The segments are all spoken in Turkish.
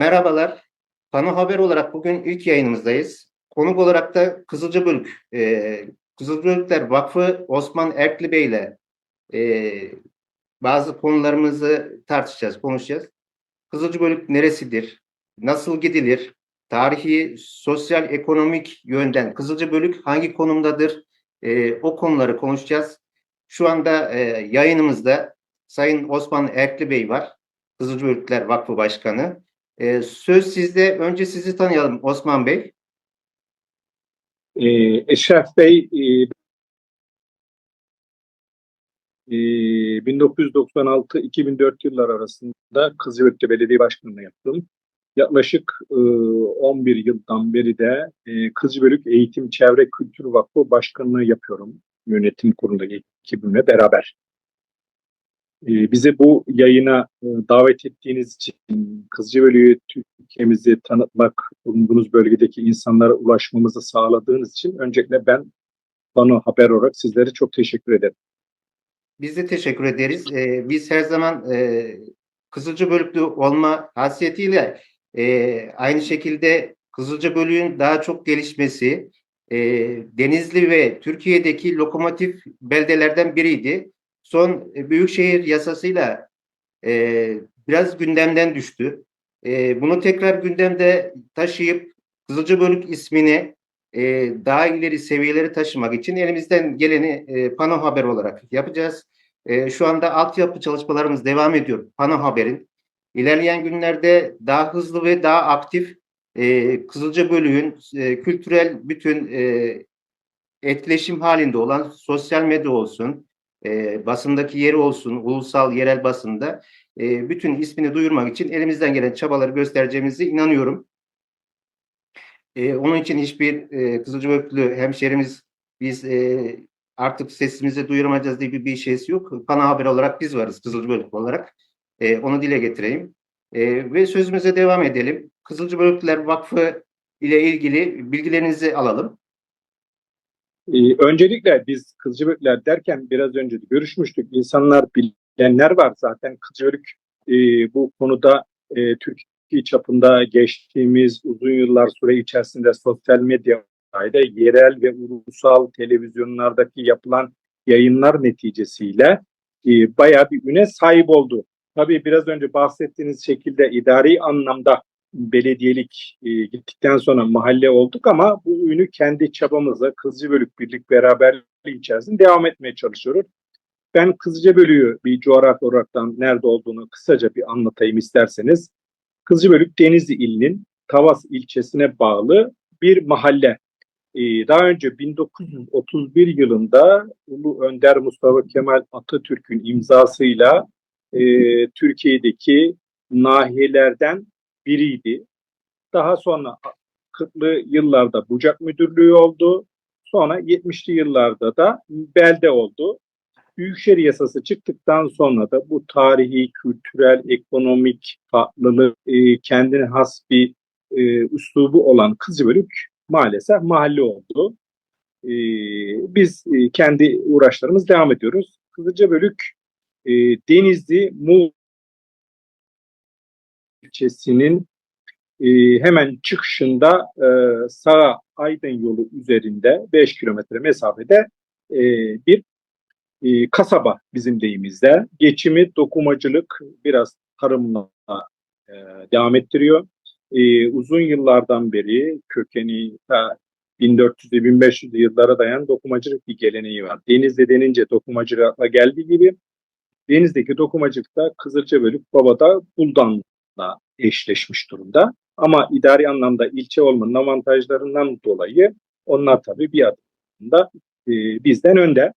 Merhabalar. Pano Haber olarak bugün ilk yayınımızdayız. Konuk olarak da Kızılcabölük, e, Kızılcabölükler Vakfı Osman Erkli Bey ile e, bazı konularımızı tartışacağız, konuşacağız. Kızılcabölük neresidir? Nasıl gidilir? Tarihi, sosyal, ekonomik yönden Kızılcabölük hangi konumdadır? E, o konuları konuşacağız. Şu anda e, yayınımızda Sayın Osman Erkli Bey var. Kızılcabölükler Vakfı Başkanı. Ee, söz sizde. Önce sizi tanıyalım Osman Bey. Ee, Eşref Bey e, e, 1996-2004 yıllar arasında Kızılökte Belediye Başkanlığı yaptım. Yaklaşık e, 11 yıldan beri de e, Kızılbölük Eğitim Çevre Kültür Vakfı Başkanlığı yapıyorum. Yönetim kurulundaki ekibimle beraber. E, bizi bu yayına e, davet ettiğiniz için Kızılcıbölük'ü Türkiye'mizi tanıtmak, bulunduğunuz bölgedeki insanlara ulaşmamızı sağladığınız için öncelikle ben bana haber olarak sizlere çok teşekkür ederim. Biz de teşekkür ederiz. Ee, biz her zaman e, Kızılcabölüklü olma hasiyetiyle e, aynı şekilde Kızılcabölük'ün daha çok gelişmesi, e, Denizli ve Türkiye'deki lokomotif beldelerden biriydi. Son e, Büyükşehir yasasıyla e, biraz gündemden düştü. E, bunu tekrar gündemde taşıyıp Kızılcabölük ismini e, daha ileri seviyelere taşımak için elimizden geleni e, Pano Haber olarak yapacağız. E, şu anda altyapı çalışmalarımız devam ediyor Pano Haber'in. İlerleyen günlerde daha hızlı ve daha aktif e, Kızılcabölük'ün e, kültürel bütün e, etkileşim halinde olan sosyal medya olsun, e, basındaki yeri olsun, ulusal yerel basında e, bütün ismini duyurmak için elimizden gelen çabaları göstereceğimize inanıyorum. E, onun için hiçbir e, Kızılcabölüklü hemşerimiz biz e, artık sesimizi duyuramayacağız diye bir, bir şeysi yok. Pana haber olarak biz varız Kızılcabölük olarak. E, onu dile getireyim. E, ve sözümüze devam edelim. Kızılcabölükler Vakfı ile ilgili bilgilerinizi alalım. Ee, öncelikle biz Kızılcıbölükler derken biraz önce de görüşmüştük. İnsanlar bilenler var zaten. Kızılcıbölük e, bu konuda e, Türkiye çapında geçtiğimiz uzun yıllar süre içerisinde sosyal medyada yerel ve ulusal televizyonlardaki yapılan yayınlar neticesiyle e, bayağı bir üne sahip oldu. Tabii biraz önce bahsettiğiniz şekilde idari anlamda belediyelik e, gittikten sonra mahalle olduk ama bu ünü kendi çabamızla Kızılcıbölük Birlik beraberliği içerisinde devam etmeye çalışıyoruz. Ben Kızılcıbölük'ü bir coğrafi olaraktan nerede olduğunu kısaca bir anlatayım isterseniz. Kızılcıbölük Denizli ilinin Tavas ilçesine bağlı bir mahalle. Ee, daha önce 1931 yılında Ulu Önder Mustafa Kemal Atatürk'ün imzasıyla e, Türkiye'deki nahiyelerden biriydi. Daha sonra 40'lı yıllarda Bucak Müdürlüğü oldu. Sonra 70'li yıllarda da belde oldu. Büyükşehir yasası çıktıktan sonra da bu tarihi, kültürel, ekonomik farklılık, e, kendine has bir e, üslubu olan Kızılbölük maalesef mahalle oldu. E, biz e, kendi uğraşlarımız devam ediyoruz. Kızılcabölük e, Denizli, Muğla ilçesinin e, hemen çıkışında e, Sağa Aydın yolu üzerinde 5 kilometre mesafede e, bir e, kasaba bizim deyimizde. Geçimi dokumacılık biraz tarımla e, devam ettiriyor. E, uzun yıllardan beri kökeni ta 1400'lü 1500'lü yıllara dayan dokumacılık bir geleneği var. Denizli denince dokumacılıkla geldiği gibi Deniz'deki dokumacılıkta Kızılcabölük, Baba'da Buldan'la eşleşmiş durumda. Ama idari anlamda ilçe olmanın avantajlarından dolayı onlar tabii bir adımda e, bizden önde.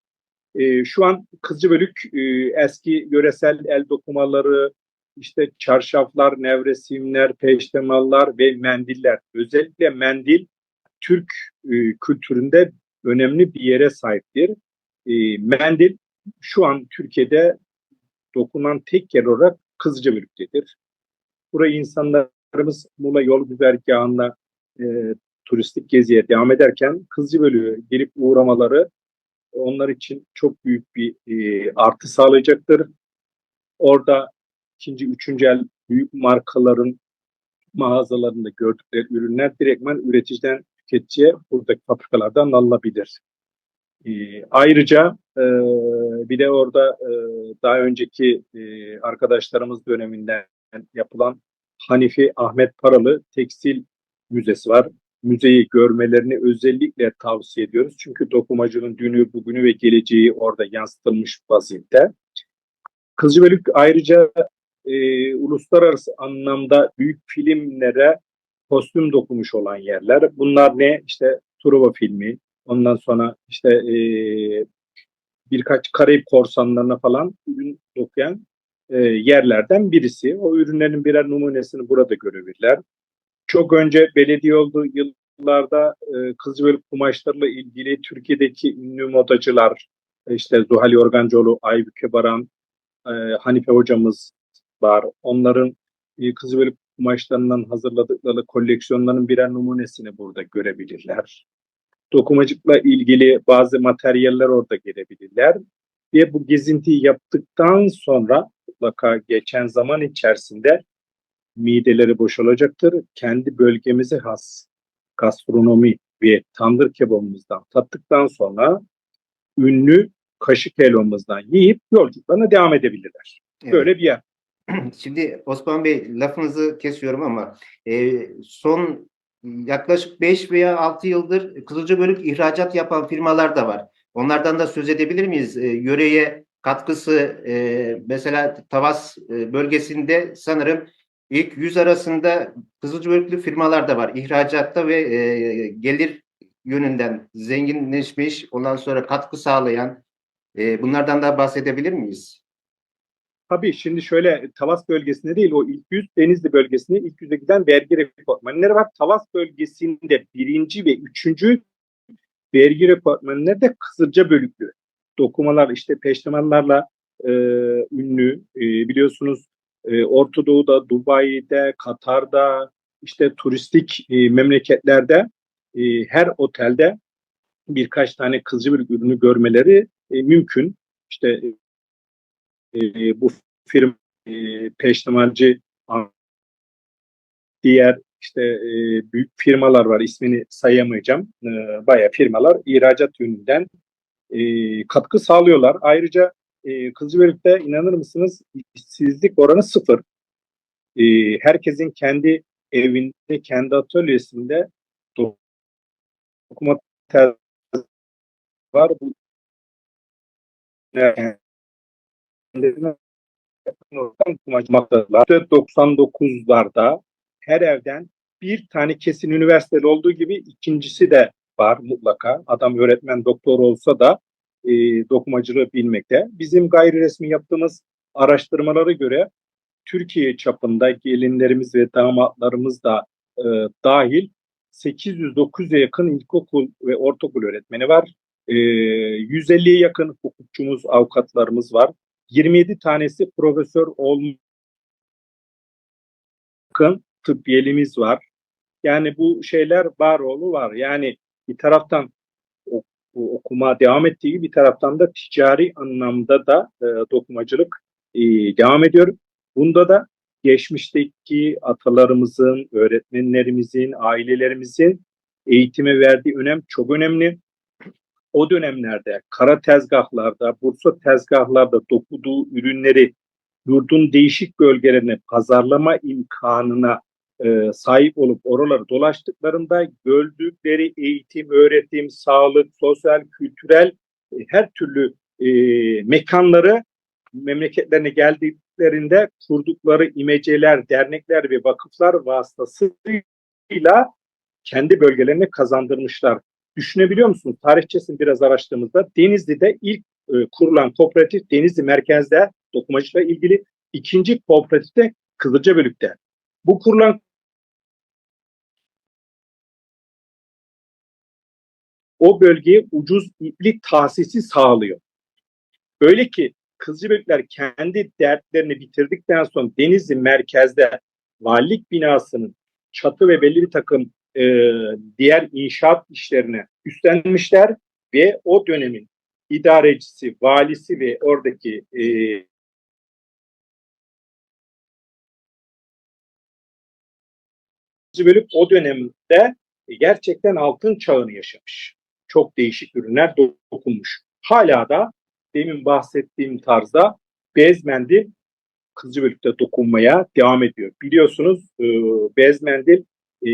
E, şu an Kızılcıbölük e, eski yöresel el dokumaları, işte çarşaflar, nevresimler, peştemallar ve mendiller. Özellikle mendil Türk e, kültüründe önemli bir yere sahiptir. E, mendil şu an Türkiye'de dokunan tek yer olarak Kızılcıbölük'tedir. Burayı insanlarımız Muğla yol güzergahında e, turistik geziye devam ederken Kızılcıbölük'e gelip uğramaları onlar için çok büyük bir e, artı sağlayacaktır. Orada ikinci, üçüncü el büyük markaların mağazalarında gördükleri ürünler direktmen üreticiden tüketiciye buradaki fabrikalardan alınabilir. Ee, ayrıca e, bir de orada e, daha önceki e, arkadaşlarımız döneminden yapılan Hanifi Ahmet Paralı Tekstil Müzesi var. Müzeyi görmelerini özellikle tavsiye ediyoruz. Çünkü dokumacının dünü, bugünü ve geleceği orada yansıtılmış vaziyette. Kızılcıbölük ayrıca e, uluslararası anlamda büyük filmlere kostüm dokumuş olan yerler. Bunlar ne? İşte Truva filmi, ondan sonra işte e, birkaç Karayip korsanlarına falan dokuyan e, yerlerden birisi. O ürünlerin birer numunesini burada görebilirler. Çok önce belediye olduğu yıllarda e, Kızılcıbölük kumaşlarla ilgili Türkiye'deki ünlü modacılar, işte Zuhal Yorgancıoğlu, Aybüke Baran, e, Hanife hocamız var. Onların e, Kızılcıbölük kumaşlarından hazırladıkları koleksiyonların birer numunesini burada görebilirler. Dokumacılıkla ilgili bazı materyaller orada gelebilirler. Ve bu gezintiyi yaptıktan sonra mutlaka geçen zaman içerisinde mideleri boşalacaktır. Kendi bölgemize has gastronomi ve tandır kebabımızdan tattıktan sonra ünlü kaşık helvamızdan yiyip yolculuklarına devam edebilirler. Evet. Böyle bir yer. Şimdi Osman Bey lafınızı kesiyorum ama e, son yaklaşık 5 veya 6 yıldır Kızılcıbölük ihracat yapan firmalar da var. Onlardan da söz edebilir miyiz? E, yöreye katkısı e, mesela Tavas e, bölgesinde sanırım ilk 100 arasında Kızılcıbölüklü firmalar da var. İhracatta ve e, gelir yönünden zenginleşmiş, ondan sonra katkı sağlayan e, bunlardan da bahsedebilir miyiz? Tabii şimdi şöyle Tavas bölgesinde değil o ilk yüz Denizli bölgesinde ilk yüze giden vergi rekortmenleri var. Tavas bölgesinde birinci ve üçüncü vergi rekortmenleri de Kızılca bölüklü. Dokumalar işte peştemallarla e, ünlü e, biliyorsunuz e, Orta Doğu'da, Dubai'de, Katar'da işte turistik e, memleketlerde e, her otelde birkaç tane Kızılcıbölük ürünü görmeleri e, mümkün. İşte e, bu firma e, peştemalci diğer işte e, büyük firmalar var ismini sayamayacağım. E, bayağı firmalar ihracat yönünden e, katkı sağlıyorlar. Ayrıca e, Kızılcıbölük'te inanır mısınız işsizlik oranı sıfır. E, herkesin kendi evinde, kendi atölyesinde dokuma ter- var. Bu yani, 99'larda her evden bir tane kesin üniversiteli olduğu gibi ikincisi de var mutlaka. Adam öğretmen, doktor olsa da e, dokumacılığı bilmekte. Bizim gayri resmi yaptığımız araştırmalara göre Türkiye çapında gelinlerimiz ve damatlarımız da e, dahil 800-900'e yakın ilkokul ve ortaokul öğretmeni var. E, 150'ye yakın hukukçumuz, avukatlarımız var. 27 tanesi profesör olmak tıbbiyelimiz var. Yani bu şeyler var oğlu var. Yani bir taraftan ok- okuma devam ettiği bir taraftan da ticari anlamda da e, dokumacılık e, devam ediyor. Bunda da geçmişteki atalarımızın, öğretmenlerimizin, ailelerimizin eğitime verdiği önem çok önemli. O dönemlerde kara tezgahlarda, Bursa tezgahlarda dokuduğu ürünleri yurdun değişik bölgelerine pazarlama imkanına e, sahip olup oraları dolaştıklarında gördükleri eğitim, öğretim, sağlık, sosyal, kültürel e, her türlü e, mekanları memleketlerine geldiklerinde kurdukları imeceler, dernekler ve vakıflar vasıtasıyla kendi bölgelerine kazandırmışlar. Düşünebiliyor musunuz? Tarihçesini biraz araştırdığımızda Denizli'de ilk e, kurulan kooperatif Denizli merkezde dokumacılıkla ilgili ikinci kooperatif de Kızılcabölük'te. Bu kurulan o bölgeye ucuz iplik tahsisi sağlıyor. Öyle ki Kızılcıbölükler kendi dertlerini bitirdikten sonra Denizli merkezde valilik binasının çatı ve belli bir takım e, diğer inşaat işlerine üstlenmişler ve o dönemin idarecisi, valisi ve oradaki e, Kızılcık o dönemde gerçekten altın çağını yaşamış. Çok değişik ürünler dokunmuş. Hala da demin bahsettiğim tarzda bez mendil Kızılcık'ta dokunmaya devam ediyor. Biliyorsunuz e, bez mendil e,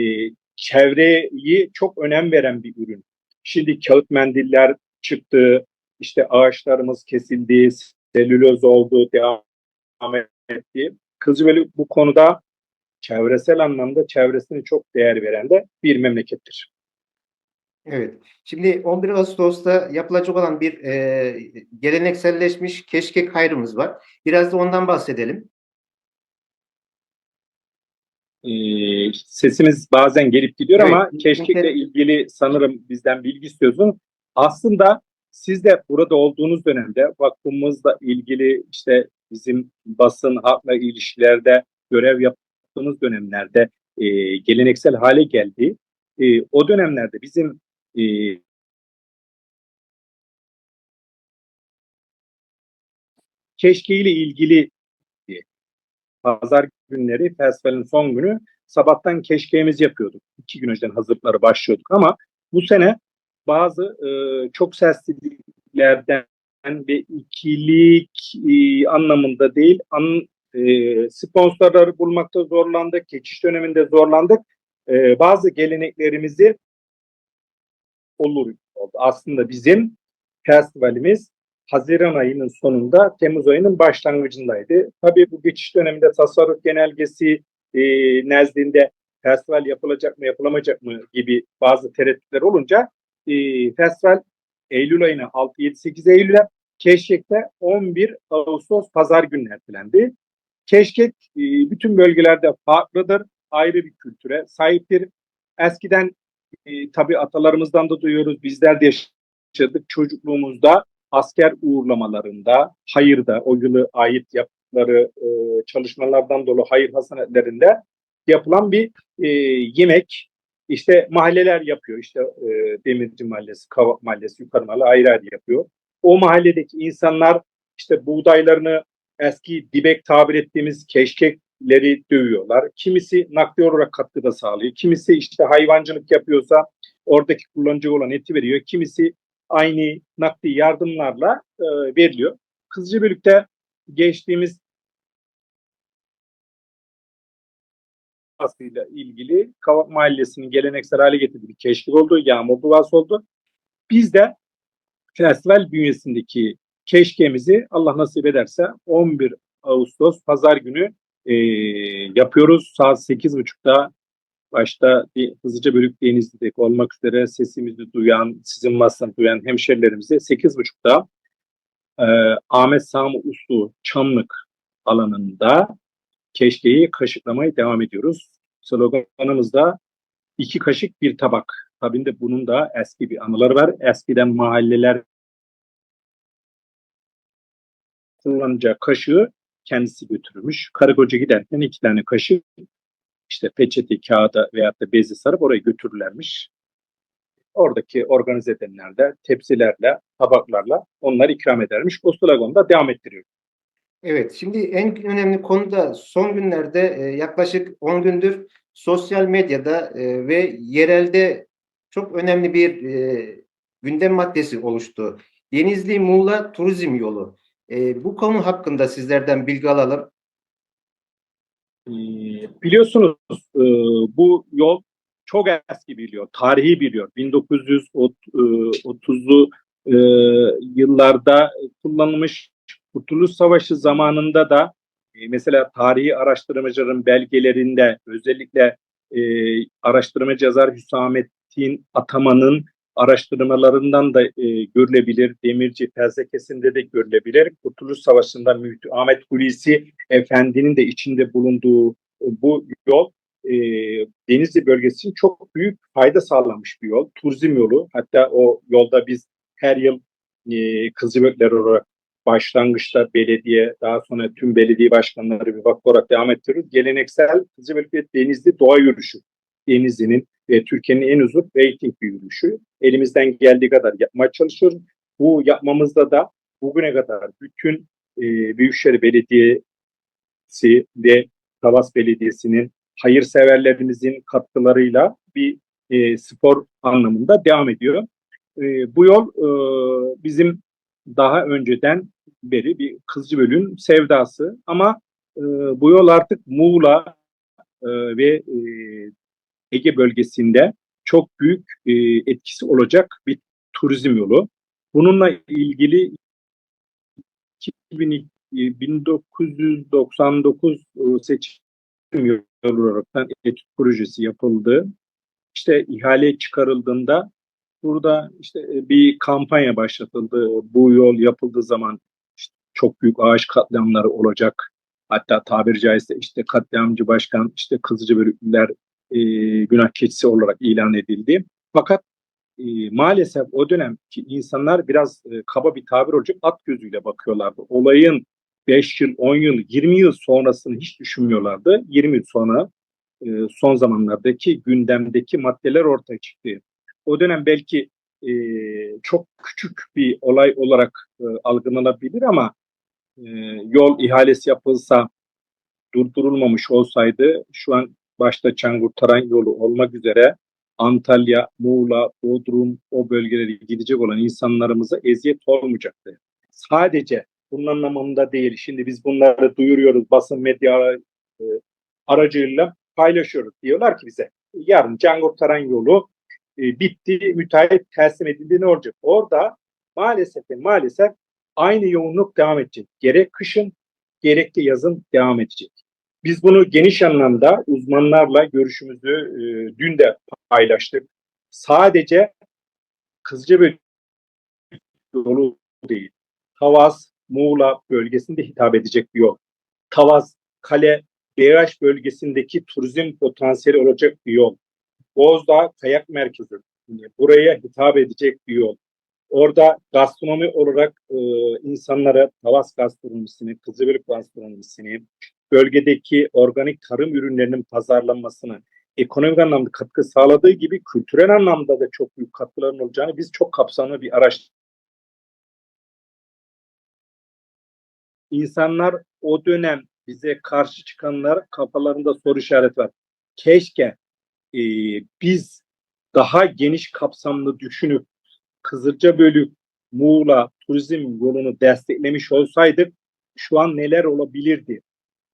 çevreyi çok önem veren bir ürün. Şimdi kağıt mendiller çıktı, işte ağaçlarımız kesildi, selüloz oldu, devam etti. Kızılcık bu konuda çevresel anlamda çevresine çok değer veren de bir memlekettir. Evet. Şimdi 11 Ağustos'ta yapılacak olan bir e, gelenekselleşmiş keşkek hayrımız var. Biraz da ondan bahsedelim. Ee, sesimiz bazen gelip gidiyor Evet, ama keşkekle ilgili sanırım bizden bilgi istiyorsun. Aslında siz de burada olduğunuz dönemde vakfımızla ilgili işte bizim basın halkla ilişkilerde görev yaptığımız dönemlerde e, geleneksel hale geldi. E, o dönemlerde bizim e, keşke ile ilgili pazar günleri festivalin son günü sabahtan keşkeğimizi yapıyorduk. İki gün önceden hazırlıkları başlıyorduk ama bu sene bazı e, çok sesliliklerden ve ikilik e, anlamında değil an, e, sponsorları bulmakta zorlandık. Geçiş döneminde zorlandık. E, bazı geleneklerimizi olur. Aslında bizim festivalimiz Haziran ayının sonunda Temmuz ayının başlangıcındaydı. Tabii bu geçiş döneminde tasarruf genelgesi e, nezdinde festival yapılacak mı yapılamayacak mı gibi bazı tereddütler olunca e, festival Eylül ayına 6-7-8 Eylül'e Keşkek'te 11 Ağustos pazar günü ertelendi. Keşkek e, bütün bölgelerde farklıdır. Ayrı bir kültüre sahiptir. Eskiden e, tabii atalarımızdan da duyuyoruz. Bizler de yaşadık çocukluğumuzda asker uğurlamalarında, hayırda, o yılı ait yaptıkları e, çalışmalardan dolu hayır hasanetlerinde yapılan bir e, yemek. İşte mahalleler yapıyor. İşte e, Demirci Mahallesi, Kavak Mahallesi, Yukarı Mahalle ayrı ayrı yapıyor. O mahalledeki insanlar işte buğdaylarını eski dibek tabir ettiğimiz keşkekleri dövüyorlar. Kimisi nakli olarak katkıda sağlıyor. Kimisi işte hayvancılık yapıyorsa oradaki kullanıcı olan eti veriyor. Kimisi aynı nakdi yardımlarla e, veriliyor. Kızılcıbölük'te geçtiğimiz aslıyla ilgili Kavak Mahallesi'nin geleneksel hale getirdiği bir keşkek oldu, yağmur duası oldu. Biz de festival bünyesindeki keşkemizi Allah nasip ederse 11 Ağustos pazar günü e, yapıyoruz. Saat 8.30'da başta bir hızlıca bölük denizli'de olmak üzere sesimizi duyan, sizin masasını duyan hemşerilerimize 8.30'da e, Ahmet Sami Uslu Çamlık alanında keşkeyi kaşıklamaya devam ediyoruz. Sloganımızda iki kaşık bir tabak. Tabii de bunun da eski bir anıları var. Eskiden mahalleler kullanacağı kaşığı kendisi götürmüş. Karı koca giderken iki tane kaşık işte peçete, kağıda veyahut da bezi sarıp oraya götürürlermiş. Oradaki organize edenler de tepsilerle, tabaklarla onları ikram edermiş. O sloganı da devam ettiriyor. Evet, şimdi en önemli konu da son günlerde e, yaklaşık 10 gündür sosyal medyada e, ve yerelde çok önemli bir e, gündem maddesi oluştu. Denizli Muğla Turizm Yolu. E, bu konu hakkında sizlerden bilgi alalım. Ee, biliyorsunuz e, bu yol çok eski bir yol, tarihi bir yol. 1930'lu e, yıllarda kullanılmış Kurtuluş Savaşı zamanında da e, mesela tarihi araştırmacıların belgelerinde özellikle e, araştırmacı yazar Hüsamettin Ataman'ın araştırmalarından da e, görülebilir. Demirci felsefesinde de görülebilir. Kurtuluş Savaşı'nda Müftü Ahmet Hulusi Efendi'nin de içinde bulunduğu bu yol e, Denizli bölgesi için çok büyük fayda sağlamış bir yol. Turizm yolu. Hatta o yolda biz her yıl e, Kızılbökler olarak başlangıçta belediye, daha sonra tüm belediye başkanları bir vakıf olarak devam ettiriyoruz. Geleneksel Kızılbök ve Denizli doğa yürüyüşü. Denizli'nin ve Türkiye'nin en uzun rating bir yürüyüşü. Elimizden geldiği kadar yapmaya çalışıyoruz. Bu yapmamızda da bugüne kadar bütün e, Büyükşehir Belediyesi ve Tavas Belediyesi'nin hayırseverlerimizin katkılarıyla bir e, spor anlamında devam ediyor. E, bu yol e, bizim daha önceden beri bir Kızılcıbölük'ün sevdası ama e, bu yol artık Muğla e, ve e, Ege bölgesinde çok büyük e, etkisi olacak bir turizm yolu. Bununla ilgili 2000, e, 1999 e, seçim yolu olarak etüt projesi yapıldı. İşte ihale çıkarıldığında burada işte e, bir kampanya başlatıldı. Bu yol yapıldığı zaman işte çok büyük ağaç katliamları olacak. Hatta tabiri caizse işte katliamcı başkan işte Kızılcıbölüklüler e, günah keçisi olarak ilan edildi. Fakat e, maalesef o dönemki insanlar biraz e, kaba bir tabir olacak at gözüyle bakıyorlardı. Olayın 5 yıl, 10 yıl, 20 yıl sonrasını hiç düşünmüyorlardı. 20 yıl sonra e, son zamanlardaki gündemdeki maddeler ortaya çıktı. O dönem belki e, çok küçük bir olay olarak e, algılanabilir ama e, yol ihalesi yapılsa durdurulmamış olsaydı şu an başta Çangur Taran yolu olmak üzere Antalya, Muğla, Bodrum o bölgelere gidecek olan insanlarımıza eziyet olmayacaktı. Sadece bunun anlamında değil. Şimdi biz bunları duyuruyoruz basın medya e, aracıyla paylaşıyoruz. Diyorlar ki bize yarın Cangor Taran yolu e, bitti, müteahhit teslim edildi ne olacak? Orada maalesef maalesef aynı yoğunluk devam edecek. Gerek kışın gerek de yazın devam edecek. Biz bunu geniş anlamda uzmanlarla görüşümüzü e, dün de paylaştık. Sadece Kızılcabölük yolu değil. Tavas, Muğla bölgesinde hitap edecek bir yol. Tavas, Kale, BH bölgesindeki turizm potansiyeli olacak bir yol. Bozdağ Kayak Merkezi, buraya hitap edecek bir yol. Orada gastronomi olarak e, insanlara Tavas gastronomisini, Kızılcıbölük gastronomisini, bölgedeki organik tarım ürünlerinin pazarlanmasını, ekonomik anlamda katkı sağladığı gibi kültürel anlamda da çok büyük katkıların olacağını biz çok kapsamlı bir araştırma İnsanlar o dönem bize karşı çıkanlar kafalarında soru işareti var. Keşke e, biz daha geniş kapsamlı düşünüp Kızılcabölük, Muğla turizm yolunu desteklemiş olsaydık şu an neler olabilirdi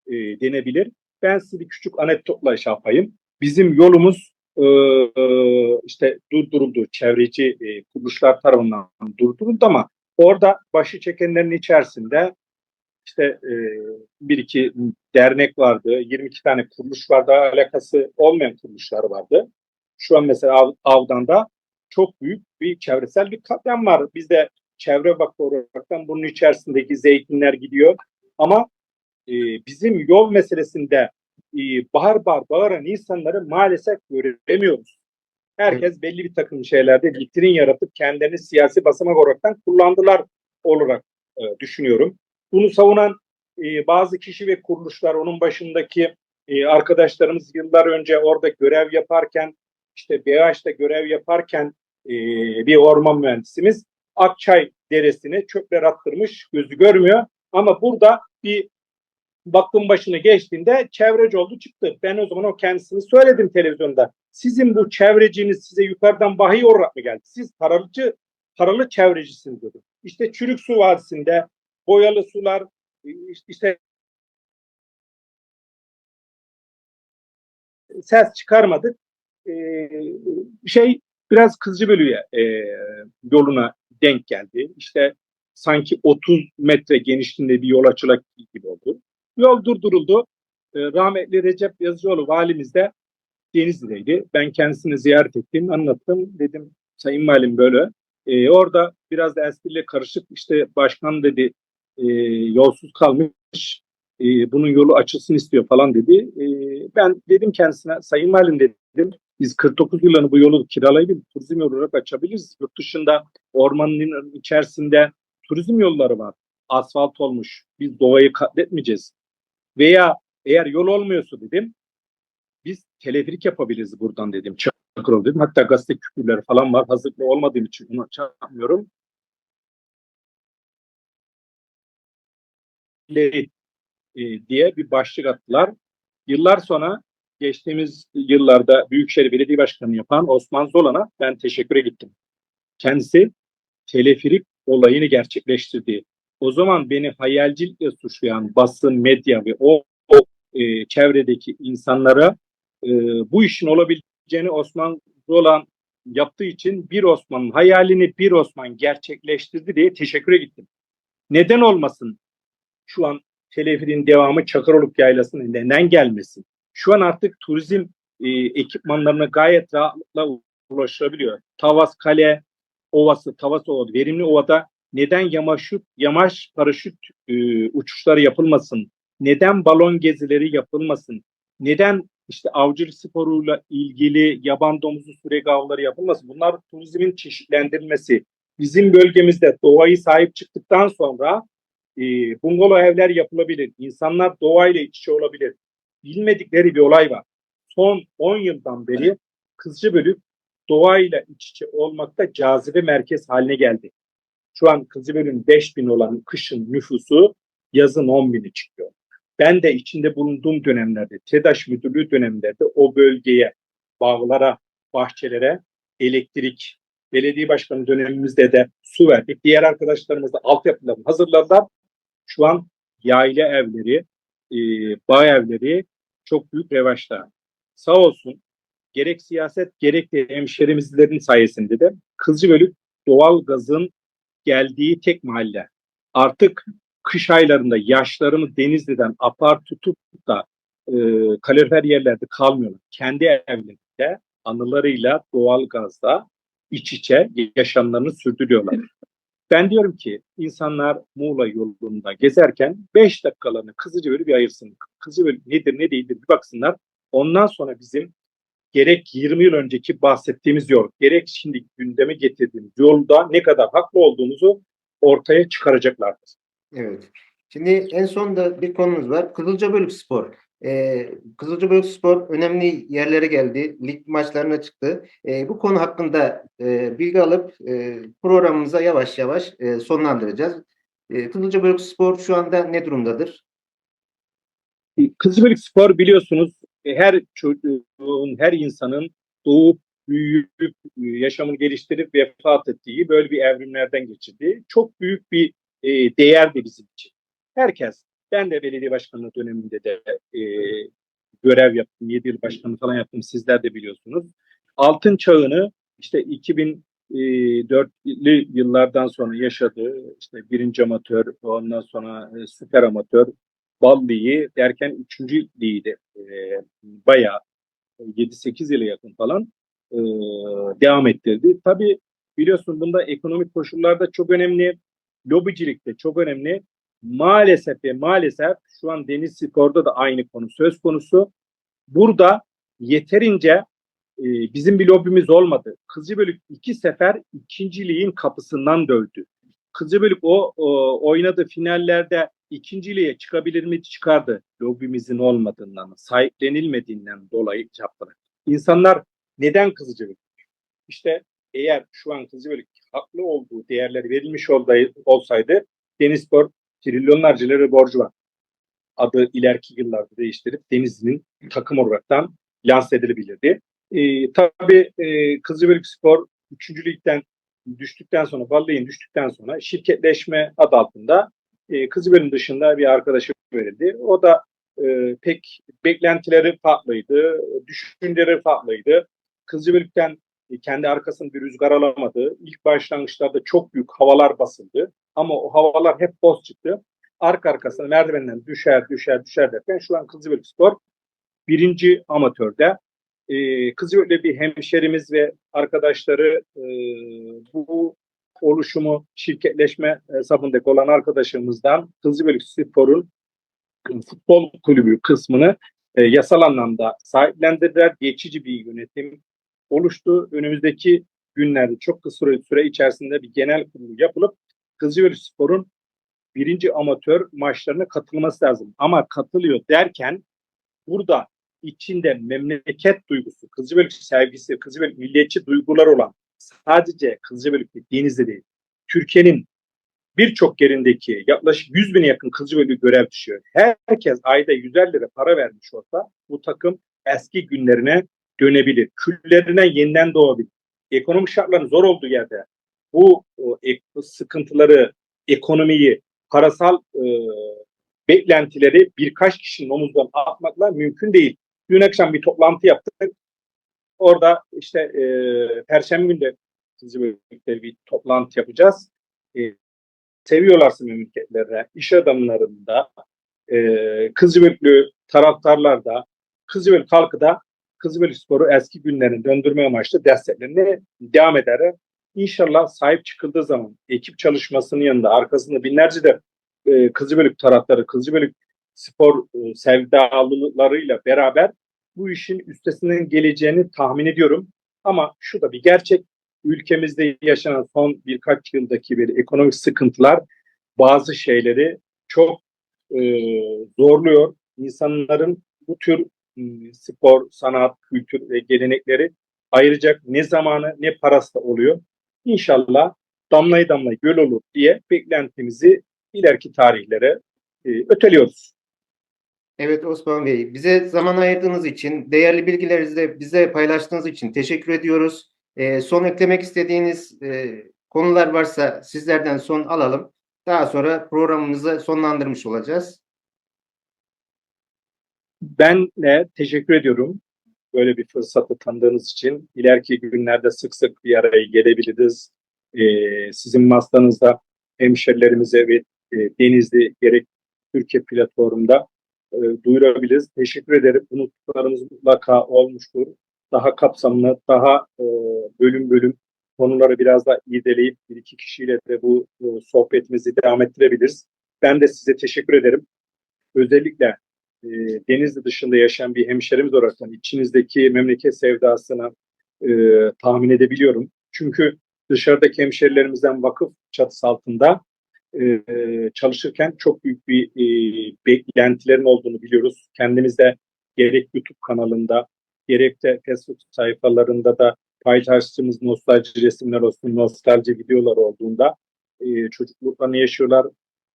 e, denebilir. Ben size bir küçük anekdotla şey yapayım. Bizim yolumuz e, e, işte durduruldu. Çevreci e, kuruluşlar tarafından durduruldu ama orada başı çekenlerin içerisinde işte e, bir iki dernek vardı, 22 tane kuruluş vardı, alakası olmayan kuruluşlar vardı. Şu an mesela Av, Avdan'da çok büyük bir çevresel bir katliam var. Biz de çevre vakfı olaraktan bunun içerisindeki zeytinler gidiyor. Ama e, bizim yol meselesinde e, bahar bahar bağıran insanları maalesef göremiyoruz. Herkes belli bir takım şeylerde vitrin yaratıp kendilerini siyasi basamak olaraktan kullandılar olarak e, düşünüyorum. Bunu savunan e, bazı kişi ve kuruluşlar, onun başındaki e, arkadaşlarımız yıllar önce orada görev yaparken, işte BH'da görev yaparken e, bir orman mühendisimiz Akçay Deresi'ne çöpler attırmış, gözü görmüyor. Ama burada bir baktım başına geçtiğinde çevreci oldu çıktı. Ben o zaman o kendisini söyledim televizyonda. Sizin bu çevreciniz size yukarıdan vahiy olarak mı geldi? Siz paralıcı, paralı çevrecisiniz dedi. İşte Çürük Su Vadisi'nde boyalı sular işte ses çıkarmadık. Ee, şey biraz Kızılcıbölük'e e, yoluna denk geldi. İşte sanki 30 metre genişliğinde bir yol açılak gibi oldu. Yol durduruldu. Ee, rahmetli Recep Yazıcıoğlu valimiz de Denizli'deydi. Ben kendisini ziyaret ettim, anlattım. Dedim Sayın Valim böyle. Ee, orada biraz da espriyle karışık işte başkan dedi e, yolsuz kalmış e, bunun yolu açılsın istiyor falan dedi. E, ben dedim kendisine Sayın Valim dedim biz 49 yılını bu yolu kiralayıp turizm yolu olarak açabiliriz. Yurt dışında ormanın içerisinde turizm yolları var. Asfalt olmuş. Biz doğayı katletmeyeceğiz. Veya eğer yol olmuyorsa dedim biz teleferik yapabiliriz buradan dedim. Çakırıl dedim. Hatta gazete küpürleri falan var. Hazırlı olmadığım için onu çakmıyorum. e, diye bir başlık attılar. Yıllar sonra geçtiğimiz yıllarda Büyükşehir Belediye Başkanı yapan Osman Zolan'a ben teşekküre gittim. Kendisi teleferik olayını gerçekleştirdi. O zaman beni hayalcilikle suçlayan basın, medya ve o, o e, çevredeki insanlara e, bu işin olabileceğini Osman Zolan yaptığı için bir Osman'ın hayalini bir Osman gerçekleştirdi diye teşekküre gittim. Neden olmasın şu an teleferin devamı Çakıroluk Yaylası'na neden gelmesin? Şu an artık turizm e, ekipmanlarına gayet rahatlıkla ulaşılabiliyor. Tavas Kale Ovası, Tavas Ovası, Verimli Ova'da neden yamaç, yamaç paraşüt e, uçuşları yapılmasın? Neden balon gezileri yapılmasın? Neden işte avcılık sporuyla ilgili yaban domuzu sürek avları yapılmasın? Bunlar turizmin çeşitlendirilmesi. Bizim bölgemizde doğayı sahip çıktıktan sonra e, bungalov evler yapılabilir. İnsanlar doğayla iç içe olabilir. Bilmedikleri bir olay var. Son 10 yıldan beri Kızılcıbölük doğayla iç içe olmakta cazibe merkez haline geldi. Şu an Kızılcıbölük'ün 5000 olan kışın nüfusu yazın 10 bini çıkıyor. Ben de içinde bulunduğum dönemlerde, TEDAŞ müdürlüğü dönemlerde o bölgeye, bağlara, bahçelere elektrik, belediye başkanı dönemimizde de su verdik. Diğer arkadaşlarımız da altyapılarını hazırladılar. Şu an yayla evleri, e, bağ evleri çok büyük revaçta. Sağ olsun gerek siyaset gerek de hemşerimizlerin sayesinde de Kızılcıbölük doğal gazın geldiği tek mahalle. Artık kış aylarında yaşlarımı Denizli'den apar tutup da e, kalorifer yerlerde kalmıyorlar. Kendi evlerinde anılarıyla doğal gazda iç içe yaşamlarını sürdürüyorlar. Ben diyorum ki insanlar Muğla yolunda gezerken 5 dakikalarını Kızılcıbölük bir ayırsın. Kızılcıbölük nedir ne değildir bir baksınlar. Ondan sonra bizim gerek 20 yıl önceki bahsettiğimiz yol, gerek şimdi gündeme getirdiğimiz yolda ne kadar haklı olduğumuzu ortaya çıkaracaklardır. Evet. Şimdi en son da bir konumuz var. Kızılcabölük Spor. Ee, Kızılcabölük Spor önemli yerlere geldi. Lig maçlarına çıktı. Ee, bu konu hakkında e, bilgi alıp e, programımıza yavaş yavaş e, sonlandıracağız. E, Kızılcabölük Spor şu anda ne durumdadır? Kızılcık Spor biliyorsunuz her çocuğun, her insanın doğup, büyüyüp, e, yaşamını geliştirip vefat ettiği böyle bir evrimlerden geçirdiği çok büyük bir e, değerdi bizim için. Herkes, ben de belediye başkanlığı döneminde de e, görev yaptım, 7 yıl başkanlığı falan yaptım, sizler de biliyorsunuz. Altın çağını işte 2004'lü yıllardan sonra yaşadığı işte birinci amatör, ondan sonra e, süper amatör, bal ligi derken üçüncü ligde e, bayağı 7-8 yıla yakın falan e, devam ettirdi. Tabii biliyorsun bunda ekonomik koşullar da çok önemli. Lobicilik de çok önemli. Maalesef ve maalesef şu an Deniz Spor'da da aynı konu söz konusu. Burada yeterince e, bizim bir lobimiz olmadı. Kızılcıbölük iki sefer ikinciliğin kapısından dövdü. Kızılcıbölük o, o oynadığı finallerde ikinciliğe çıkabilir mi? Çıkardı. Lobimizin olmadığından, sahiplenilmediğinden dolayı yaptılar. İnsanlar neden Kızılcıbölük? İşte eğer şu an Kızılcıbölük haklı olduğu değerler verilmiş olsaydı Denizspor trilyonlarca lira borcu var. Adı ileriki yıllarda değiştirip Denizli'nin takım olaraktan lanse edilebilirdi. Ee, tabii e, Kızılcıbölük Spor 3. ligden düştükten sonra, Ballay'ın düştükten sonra şirketleşme adı altında e, Kızılcıbölük dışında bir arkadaşı verildi. O da e, pek beklentileri farklıydı, düşünceleri farklıydı. Kızılcıbölük'ten e, kendi arkasını bir rüzgar alamadı. İlk başlangıçlarda çok büyük havalar basıldı. Ama o havalar hep boz çıktı. Arka arkasına merdivenden düşer düşer düşer derken şu an Kızılcıbölük Spor birinci amatörde. Ee, Kızılcıbölük'te bir hemşerimiz ve arkadaşları e, bu oluşumu şirketleşme hesabındaki olan arkadaşımızdan Kızılcıbölük Spor'un futbol kulübü kısmını e, yasal anlamda sahiplendirdiler. Geçici bir yönetim oluştu. Önümüzdeki günlerde çok kısa süre içerisinde bir genel kurulu yapılıp Kızılcıbölük Spor'un birinci amatör maçlarına katılması lazım. Ama katılıyor derken burada içinde memleket duygusu, Kızılcıbölük sevgisi, Kızılcıbölük milliyetçi duygular olan sadece Kızılcıbölük'te denizde değil, Türkiye'nin birçok yerindeki yaklaşık 100 bine yakın Kızılcıbölük görev düşüyor. Herkes ayda 150 lira para vermiş olsa bu takım eski günlerine dönebilir. Küllerine yeniden doğabilir. Ekonomik şartların zor olduğu yerde bu ek- sıkıntıları, ekonomiyi, parasal e, beklentileri birkaç kişinin omuzdan atmakla mümkün değil. Dün akşam bir toplantı yaptık. Orada işte e, Perşembe günü de Kızılbölük'te bir toplantı yapacağız. E, seviyorlarsa memleketlerine, iş adamlarında, e, Kızılbölüklü taraftarlar da, Kızılbölük halkı da Kızılbölük Sporu eski günlerini döndürme amaçlı desteklerine devam eder. İnşallah sahip çıkıldığı zaman ekip çalışmasının yanında arkasında binlerce de e, Kızılbölük taraftarı, Kızılbölük spor e, sevdalılarıyla beraber bu işin üstesinden geleceğini tahmin ediyorum. Ama şu da bir gerçek. Ülkemizde yaşanan son birkaç yıldaki bir ekonomik sıkıntılar bazı şeyleri çok e, zorluyor. İnsanların bu tür m, spor, sanat, kültür ve gelenekleri ayıracak ne zamanı ne parası da oluyor. İnşallah damlayı damlayı göl olur diye beklentimizi ileriki tarihlere e, öteliyoruz. Evet Osman Bey, bize zaman ayırdığınız için, değerli bilgilerinizi de bize paylaştığınız için teşekkür ediyoruz. Ee, son eklemek istediğiniz e, konular varsa sizlerden son alalım. Daha sonra programımızı sonlandırmış olacağız. Ben de teşekkür ediyorum böyle bir fırsatı tanıdığınız için. İleriki günlerde sık sık bir araya gelebiliriz. Ee, sizin mastanızda hemşerilerimize ve e, Denizli gerek Türkiye platformunda e, duyurabiliriz. Teşekkür ederim. Unuttuklarımız mutlaka olmuştur. Daha kapsamlı, daha e, bölüm bölüm konuları biraz daha irdeleyip bir iki kişiyle de bu e, sohbetimizi devam ettirebiliriz. Ben de size teşekkür ederim. Özellikle e, Denizli dışında yaşayan bir hemşerimiz olarak içinizdeki memleket sevdasını e, tahmin edebiliyorum. Çünkü dışarıdaki hemşerilerimizden vakıf çatısı altında e, çalışırken çok büyük bir e, beklentilerin olduğunu biliyoruz. Kendimiz de gerek YouTube kanalında gerek de Facebook sayfalarında da paylaştığımız nostalji resimler olsun, nostalji videolar olduğunda e, çocukluklarını yaşıyorlar.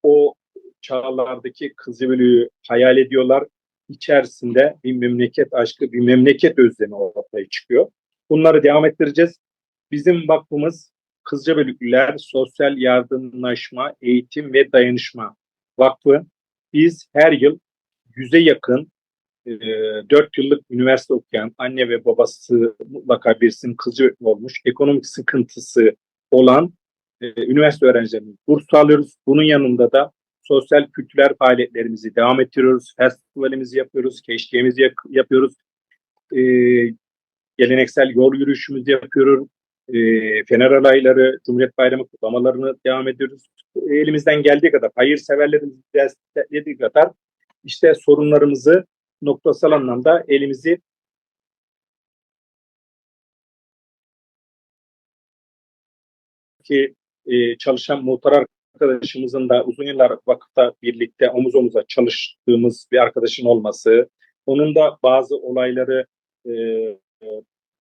O çağlardaki Kızılbölük'ü hayal ediyorlar. İçerisinde bir memleket aşkı, bir memleket özlemi ortaya çıkıyor. Bunları devam ettireceğiz. Bizim vakfımız Kızılbölüklüler Sosyal Yardımlaşma, Eğitim ve Dayanışma Vakfı. Biz her yıl yüze yakın e, 4 yıllık üniversite okuyan anne ve babası mutlaka birisinin Kızılbölüklü olmuş, ekonomik sıkıntısı olan e, üniversite öğrencilerine burs sağlıyoruz. Bunun yanında da sosyal kültürel faaliyetlerimizi devam ettiriyoruz. Festivalimizi yapıyoruz, keşkemizi yak- yapıyoruz. E, geleneksel yol yürüyüşümüzü yapıyoruz. E, Fener alayları, Cumhuriyet Bayramı kutlamalarını devam ediyoruz. Elimizden geldiği kadar, hayırseverlerimizi desteklediği kadar işte sorunlarımızı noktasal anlamda elimizi ki e, çalışan muhtar arkadaşımızın da uzun yıllar vakıfta birlikte omuz omuza çalıştığımız bir arkadaşın olması, onun da bazı olayları e, e,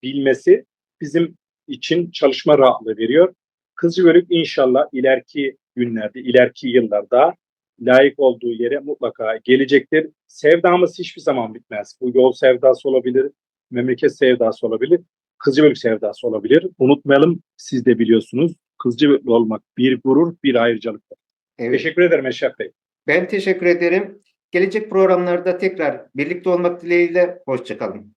bilmesi bizim için çalışma rahatlığı veriyor. Kızılbölük inşallah ileriki günlerde, ileriki yıllarda layık olduğu yere mutlaka gelecektir. Sevdamız hiçbir zaman bitmez. Bu yol sevdası olabilir, memleket sevdası olabilir, Kızılbölük sevdası olabilir. Unutmayalım, siz de biliyorsunuz. Kızılcıklı olmak bir gurur, bir ayrıcalıktır. Evet. Teşekkür ederim Eşref Bey. Ben teşekkür ederim. Gelecek programlarda tekrar birlikte olmak dileğiyle hoşçakalın.